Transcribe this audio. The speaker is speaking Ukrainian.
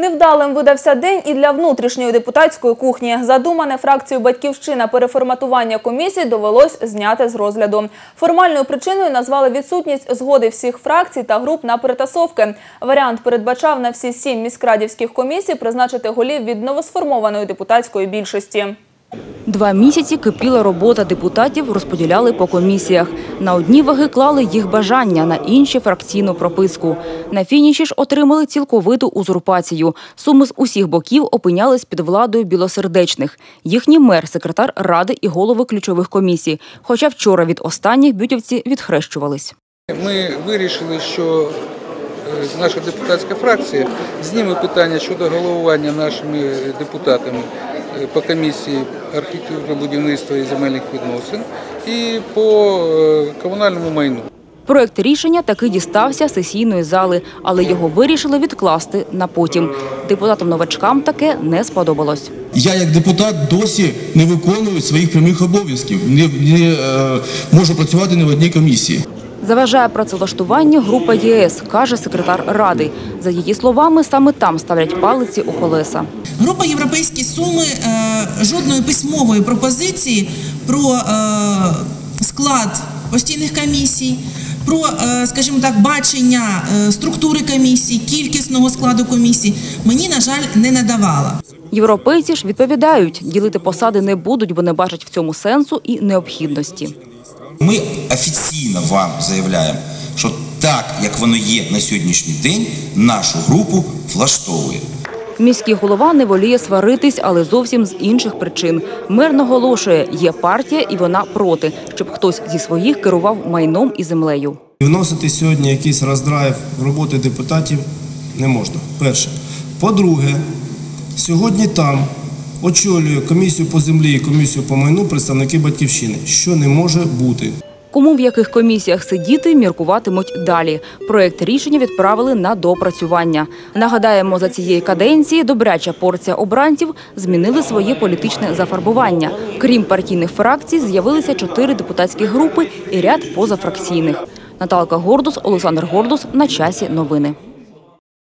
Невдалим видався день і для внутрішньої депутатської кухні. Задумане фракцією «Батьківщина» переформатування комісій довелось зняти з розгляду. Формальною причиною назвали відсутність згоди всіх фракцій та груп на перетасовки. Варіант передбачав на всі сім міськрадівських комісій призначити голів від новосформованої депутатської більшості. Два місяці кипіла робота депутатів, розподіляли по комісіях. На одні ваги клали їх бажання, на інші – фракційну прописку. На фініші ж отримали цілковиту узурпацію. Суми з усіх боків опинялись під владою білосердечних. Їхній мер, секретар ради і голови ключових комісій. Хоча вчора від останніх бютівці відхрещувались. Ми вирішили, що е, наша депутатська фракція зніме питання щодо головування нашими депутатами по комісії архітектури, будівництва і земельних відносин і по е, комунальному майну. Проект рішення таки дістався сесійної зали, але його вирішили відкласти на потім. Депутатам-новачкам таке не сподобалось. Я як депутат досі не виконую своїх прямих обов'язків, не, не е, можу працювати ні в одній комісії. Заважає працевлаштуванню група ЄС, каже секретар ради. За її словами, саме там ставлять палиці у колеса. Група Європейські суми е, жодної письмової пропозиції про е, склад постійних комісій, про, е, скажімо так, бачення структури комісій, кількісного складу комісій мені, на жаль, не надавала. Європейці ж відповідають, ділити посади не будуть, бо не бачать в цьому сенсу і необхідності. Ми офіційно вам заявляємо, що так, як воно є на сьогоднішній день, нашу групу влаштовує. Міський голова не воліє сваритись, але зовсім з інших причин. Мер наголошує, є партія і вона проти, щоб хтось зі своїх керував майном і землею. Вносити сьогодні якийсь роздрайв в роботи депутатів не можна. Перше. По-друге, сьогодні там очолює комісію по землі і комісію по майну представники батьківщини, що не може бути. Кому в яких комісіях сидіти, міркуватимуть далі. Проект рішення відправили на допрацювання. Нагадаємо, за цієї каденції добряча порція обранців змінили своє політичне зафарбування. Крім партійних фракцій, з'явилися чотири депутатські групи і ряд позафракційних. Наталка Гордус, Олександр Гордус. На часі новини.